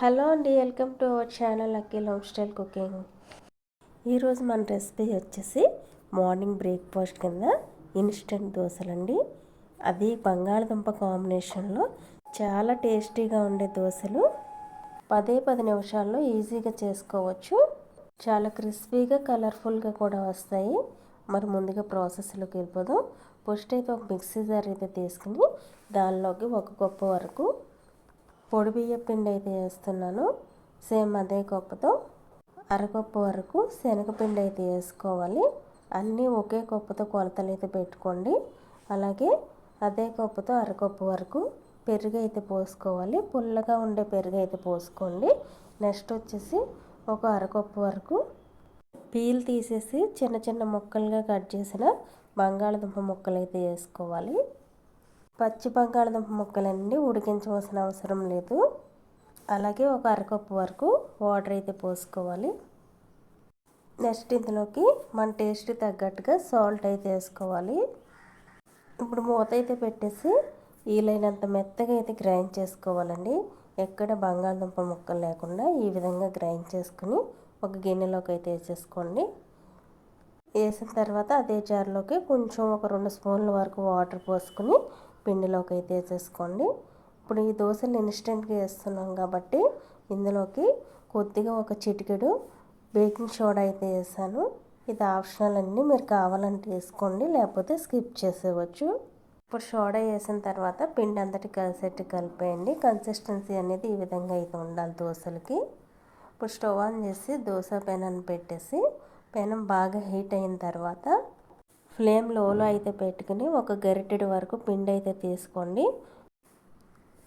Hello అండి welcome to our channel Akhil home style cooking. ఈరోజు మన రెసిపీ వచ్చేసి మార్నింగ్ బ్రేక్ఫాస్ట్ కింద ఇన్స్టెంట్ దోశలండి. అది బంగాళదుంప కాంబినేషన్లో చాలా టేస్టీగా ఉండే దోశలు. పదే పది నిమిషాల్లో ఈజీగా చేసుకోవచ్చు. చాలా క్రిస్పీగా కలర్ఫుల్గా కూడా వస్తాయి. మరి ముందుగా ప్రాసెస్లోకి వెళ్ళిపోదాం. ఫస్ట్ అయితే ఒక మిక్సీ జార్ అయితే తీసుకుని దానిలోకి ఒక కప్పు వరకు పొడి బియ్య పిండి అయితే వేస్తున్నాను. సేమ్ అదే కప్పుతో అరకప్పు వరకు శనగపిండి అయితే వేసుకోవాలి. అన్నీ ఒకే కప్పుతో కొలతలు అయితే పెట్టుకోండి. అలాగే అదే కప్పుతో అరకప్పు వరకు పెరుగు అయితే పోసుకోవాలి. పుల్లగా ఉండే పెరుగు అయితే పోసుకోండి. నెక్స్ట్ వచ్చేసి ఒక అరకప్పు వరకు పీల్ తీసేసి చిన్న చిన్న ముక్కలుగా కట్ చేసిన బంగాళదుంప ముక్కలు అయితే వేసుకోవాలి. పచ్చి బంగాళదుంప ముక్కలన్నీ ఉడికించవలసిన అవసరం లేదు. అలాగే ఒక అరకప్పు వరకు వాటర్ అయితే పోసుకోవాలి. నెక్స్ట్ ఇందులోకి మన టేస్ట్ తగ్గట్టుగా సాల్ట్ అయితే వేసుకోవాలి. ఇప్పుడు మూత అయితే పెట్టేసి వీలైనంత మెత్తగా అయితే గ్రైండ్ చేసుకోవాలండి. ఎక్కడ బంగాళదుంప ముక్కలు లేకుండా ఈ విధంగా గ్రైండ్ చేసుకుని ఒక గిన్నెలోకి అయితే వేసేసుకోండి. వేసిన తర్వాత అదే జార్లోకి కొంచెం ఒక రెండు స్పూన్ల వరకు వాటర్ పోసుకుని పిండిలోకి అయితే వేసేసుకోండి. ఇప్పుడు ఈ దోశలు ఇన్స్టెంట్గా వేస్తున్నాం కాబట్టి ఇందులోకి కొద్దిగా ఒక చిటికెడు బేకింగ్ సోడా అయితే వేసాను. ఇది ఆప్షనల్ అండి మీరు కావాలంటే వేసుకోండి లేకపోతే స్కిప్ చేసేవచ్చు ఇప్పుడు సోడా వేసిన తర్వాత పిండి అంతటి కలిసేట్టు కలిపేయండి. కన్సిస్టెన్సీ అనేది ఈ విధంగా అయితే ఉండాలి దోశలకి. ఇప్పుడు స్టవ్ ఆన్ చేసి దోశ పెనాన్ని పెట్టేసి పెనం బాగా హీట్ అయిన తర్వాత ఫ్లేమ్ లోలో అయితే పెట్టుకుని ఒక గరిటెడు వరకు పిండి అయితే తీసుకోండి.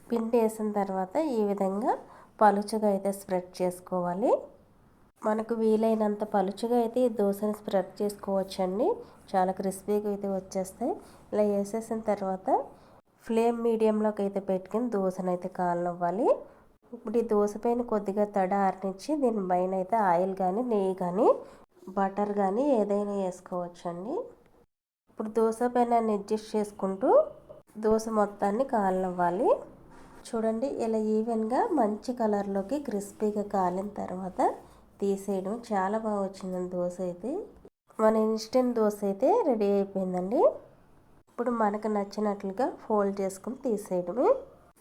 పిండి వేసిన తర్వాత ఈ విధంగా పలుచగా అయితే స్ప్రెడ్ చేసుకోవాలి. మనకు వీలైనంత పలుచగా అయితే ఈ దోశని స్ప్రెడ్ చేసుకోవచ్చండి. చాలా క్రిస్పీగా అయితే వచ్చేస్తాయి. ఇలా వేసేసిన తర్వాత ఫ్లేమ్ మీడియంలోకి అయితే పెట్టుకుని దోశను అయితే కాలనివ్వాలి. ఇప్పుడు ఈ దోశ పైన కొద్దిగా తడ ఆరనిచ్చి దీని పైన అయితే ఆయిల్ కానీ నెయ్యి కానీ బటర్ కానీ ఏదైనా వేసుకోవచ్చండి. ఇప్పుడు దోశ పెనాన్ని అడ్జస్ట్ చేసుకుంటూ దోశ మొత్తాన్ని కాలనివ్వాలి. చూడండి ఇలా ఈవెన్గా మంచి కలర్లోకి క్రిస్పీగా కాలిన తర్వాత తీసేయడం చాలా బాగా వచ్చిందండి దోశ అయితే. మన ఇన్స్టెంట్ దోశ అయితే రెడీ అయిపోయిందండి. ఇప్పుడు మనకు నచ్చినట్లుగా ఫోల్డ్ చేసుకుని తీసేయడమే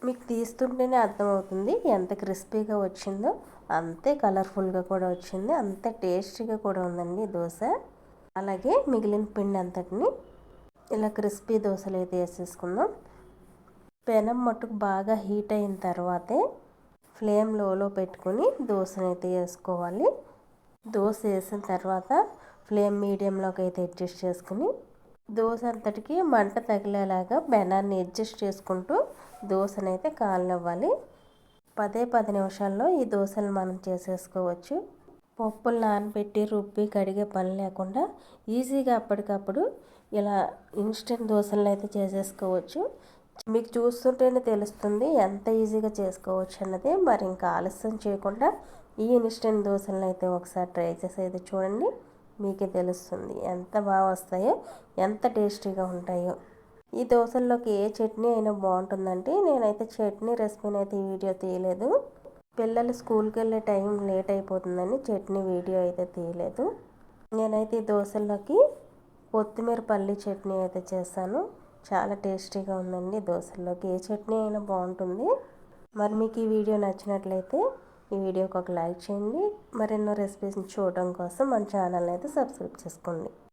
మీకు తీస్తుంటేనే అర్థమవుతుంది ఎంత క్రిస్పీగా వచ్చిందో అంతే కలర్ఫుల్గా కూడా వచ్చింది అంత టేస్టీగా కూడా ఉందండి దోశ. అలాగే మిగిలిన పిండి అంతటిని ఇలా క్రిస్పీ దోశలు అయితే వేసేసుకుందాం. పెనం మట్టుకు బాగా హీట్ అయిన తర్వాతే ఫ్లేమ్ లోలో పెట్టుకుని దోశను అయితే వేసుకోవాలి. దోశ వేసిన తర్వాత ఫ్లేమ్ మీడియంలోకి అయితే అడ్జస్ట్ చేసుకుని దోశ అంతటికి మంట తగిలేలాగా బెనాన్ని అడ్జస్ట్ చేసుకుంటూ దోశనైతే కాలనివ్వాలి. పదే పది నిమిషాల్లో ఈ దోశలు మనం చేసేసుకోవచ్చు. పప్పులు నానబెట్టి రుబ్బి కడిగే పని లేకుండా ఈజీగా అప్పటికప్పుడు ఇలా ఇన్స్టెంట్ దోశలను అయితే చేసేసుకోవచ్చు. మీకు చూస్తుంటేనే తెలుస్తుంది ఎంత ఈజీగా చేసుకోవచ్చు అన్నది. మరి ఇంకా ఆలస్యం చేయకుండా ఈ ఇన్స్టెంట్ దోశలను అయితే ఒకసారి ట్రై చేసి అయితే చూడండి. మీకే తెలుస్తుంది ఎంత బాగా వస్తాయో ఎంత టేస్టీగా ఉంటాయో. ఈ దోశల్లోకి ఏ చట్నీ అయినా బాగుంటుందంటే నేనైతే చట్నీ రెసిపీని అయితే ఈ వీడియో తీయలేదు. పిల్లలు స్కూల్కి వెళ్ళే టైం లేట్ అయిపోతుందని చట్నీ వీడియో అయితే తీయలేదు. నేనైతే ఈ దోశల్లోకి కొత్తిమీర పల్లి చట్నీ అయితే చేశాను. చాలా టేస్టీగా ఉందండి దోశల్లోకి. ఏ చట్నీ అయినా బాగుంటుంది. మరి మీకు ఈ వీడియో నచ్చినట్లయితే ఈ వీడియోకి ఒక లైక్ చేయండి. మరెన్నో రెసిపీస్ని చూడడం కోసం మన ఛానల్ని అయితే సబ్స్క్రైబ్ చేసుకోండి.